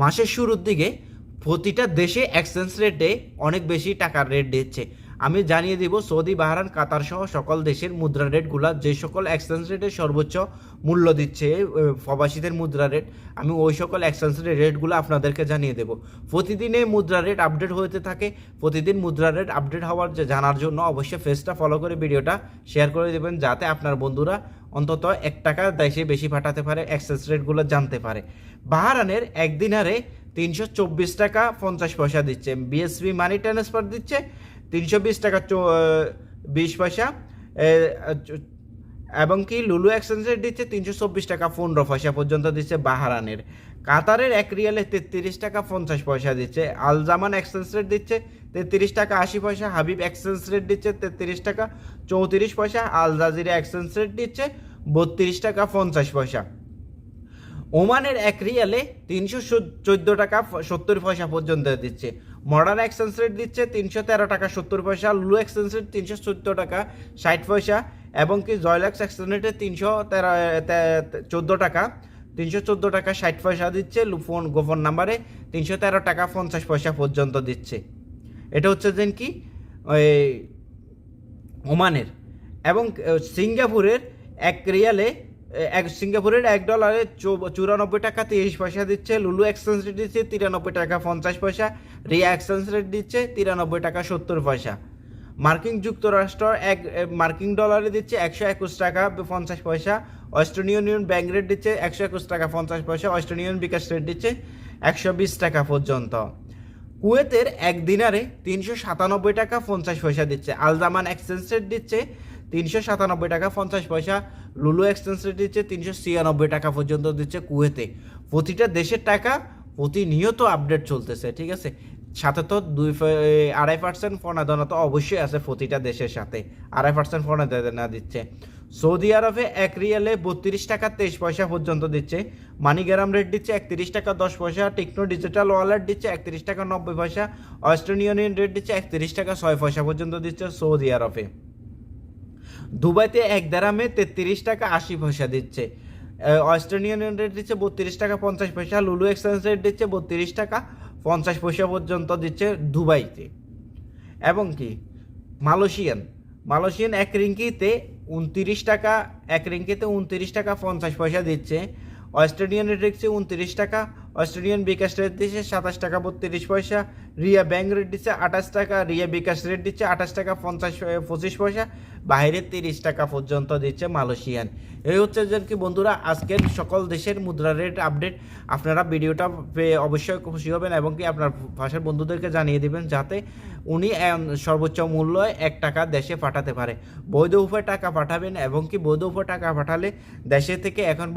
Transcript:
মাসের শুরুর দিকে প্রতিটা দেশে এক্সচেঞ্জ রেটে অনেক বেশি টাকার রেট দিচ্ছে। আমি জানিয়ে দিব, সৌদি বাহারান কাতার সহ সকল দেশের মুদ্রা রেটগুলা যে সকল এক্সচেঞ্জ রেটে সর্বোচ্চ মূল্য দিচ্ছে প্রবাসীদের মুদ্রা রেট আমি ওই সকল এক্সচেঞ্জ রেটগুলো আপনাদেরকে জানিয়ে দেব। প্রতিদিনে মুদ্রা রেট আপডেট হতে থাকে। প্রতিদিন মুদ্রা রেট আপডেট হওয়ার জানার জন্য অবশ্যই ফেসটা ফলো করে ভিডিওটা শেয়ার করে দেবেন, যাতে আপনার বন্ধুরা অন্তত এক টাকা দেশে বেশি পাঠাতে পারে এক্সচেঞ্জ রেটগুলো জানতে পারে। বাহারানের একদিনারে তিনশো চব্বিশ টাকা পঞ্চাশ পয়সা দিচ্ছে। বিএসবি মানি ট্রান্সফার দিচ্ছে, তিনশো বিশ টাকা বিশ পয়সা। চ- এবং কি লুলু এক্সচেঞ্জ রেট দিচ্ছে, তিনশো চব্বিশ টাকা পনেরো পয়সা পর্যন্ত দিচ্ছে বাহারানের। কাতারের এক রিয়ালে তেত্রিশ টাকা পঞ্চাশ পয়সা দিচ্ছে, আলজামান এক্সচেঞ্জ রেট দিচ্ছে তেত্রিশ টাকা আশি পয়সা, হাবিব এক্সচেঞ্জ রেট দিচ্ছে তেত্রিশ টাকা চৌত্রিশ পয়সা আল জাজিরা এক্সচেঞ্জ রেট দিচ্ছে বত্রিশ টাকা পঞ্চাশ পয়সা। ওমানের এক রিয়ালে তিনশো চোদ্দ টাকা সত্তর পয়সা পর্যন্ত দিচ্ছে। মডার্ন এক্সচেঞ্জ রেট দিচ্ছে তিনশো তেরো টাকা সত্তর পয়সা, লুলু এক্সচেঞ্জ রেট তিনশো চোদ্দ টাকা ষাট পয়সা এবং কি জয়লাক্স এক্সচেঞ্জ রেটে তিনশো তেরো চোদ্দ টাকা। তিনশো চোদ্দ টাকা ষাট পয়সা দিচ্ছে ফোন গোপন নাম্বারে তিনশো তেরো টাকা পঞ্চাশ পয়সা পর্যন্ত দিচ্ছে। এটা হচ্ছে যেন কি? ওমানের। এবং সিঙ্গাপুরের এক রিয়ালে এক সিঙ্গাপুরের এক ডলারে চুরানব্বই টাকা তিরিশ পয়সা দিচ্ছে, লুলু এক্সচেঞ্জ রেট দিচ্ছে তিরানব্বই টাকা পঞ্চাশ পয়সা, রিয়া এক্সচেঞ্জ রেট দিচ্ছে তিরানব্বই টাকা সত্তর পয়সা। মার্কিন যুক্তরাষ্ট্র এক মার্কিন ডলারে দিচ্ছে একশো একুশ টাকা পঞ্চাশ পয়সা ওয়েস্টার্ন ইউনিয়ন ব্যাংক রেট দিচ্ছে একশো একুশ টাকা পঞ্চাশ পয়সা ওয়েস্টার্ন ইউনিয়ন বিকাশ রেট দিচ্ছে একশো বিশ টাকা পর্যন্ত। কুয়েতের এক দিনারে তিনশো সাতানব্বই টাকা পঞ্চাশ পয়সা দিচ্ছে। আলজামান এক্সচেঞ্জ রেট দিচ্ছে তিনশো সাতানব্বই টাকা পঞ্চাশ পয়সা। লুলু এক্সচেঞ্জ রেট দিচ্ছে তিনশো ছিয়ানব্বই টাকা পর্যন্ত দিচ্ছে কুয়েতে। প্রতিটা দেশের টাকা প্রতিনিয়ত আপডেট চলতেছে, ঠিক আছে? সাথে তো দুই আড়াই পার্সেন্ট ফোনাদানা তো অবশ্যই আছে প্রতিটা দেশের সাথে। আড়াই পার্সেন্ট ফোনাদানা দিচ্ছে। সৌদি আরবে এক রিয়ালে বত্রিশ টাকা তেইশ পয়সা পর্যন্ত দিচ্ছে। মানিগ্রাম রেট দিচ্ছে একত্রিশ টাকা দশ পয়সা। টেকনো ডিজিটাল ওয়ালেট দিচ্ছে একত্রিশ টাকা নব্বই পয়সা। ওয়েস্টার্ন ইউনিয়ন রেট দিচ্ছে একত্রিশ টাকা ছয় পয়সা পর্যন্ত দিচ্ছে সৌদি আরবে। দুবাইতে এক দেরামে তেত্রিশ টাকা আশি পয়সা দিচ্ছে। ওয়েস্টার্ন ইউনিয়ন রেট দিচ্ছে বত্রিশ টাকা পঞ্চাশ পয়সা। লুলু এক্সচেঞ্জ রেট দিচ্ছে বত্রিশ টাকা পঞ্চাশ পয়সা পর্যন্ত দিচ্ছে দুবাইতে। এবং কি? মালয়েশিয়ান। মালয়েশিয়ান এক রিঙ্কিতে উনতিরিশ টাকা এক রিঙ্কেতে উনতিরিশ টাকা পঞ্চাশ পয়সা দিচ্ছে। অস্ট্রেলিয়ান দিচ্ছে উনতিরিশ টাকা অস্ট্রেলিয়ান বিকাশ রেট দিচ্ছে সাতাশ টাকা বত্রিশ পয়সা, রিয়া ব্যাংক রেট দিচ্ছে আঠাশ টাকা, রিয়া বিকাশ রেট দিচ্ছে আঠাশ টাকা পঞ্চাশ পঁচিশ পয়সা, বাইরে তিরিশ টাকা পর্যন্ত দিচ্ছে মালয়েশিয়ান। এই হচ্ছে যে কি বন্ধুরা, আজকের সকল দেশের মুদ্রা রেট আপডেট। আপনারা ভিডিওটা পেয়ে অবশ্যই খুশি হবেন এবং কি আপনার ভাষার বন্ধুদেরকে জানিয়ে দিবেন যাতে উনি সর্বোচ্চ মূল্য এক টাকা দেশে পাঠাতে পারে। বৈধ উপায়ে টাকা পাঠাবেন এবং কি বৈধ উপায়ে টাকা পাঠালে দেশে থেকে এখন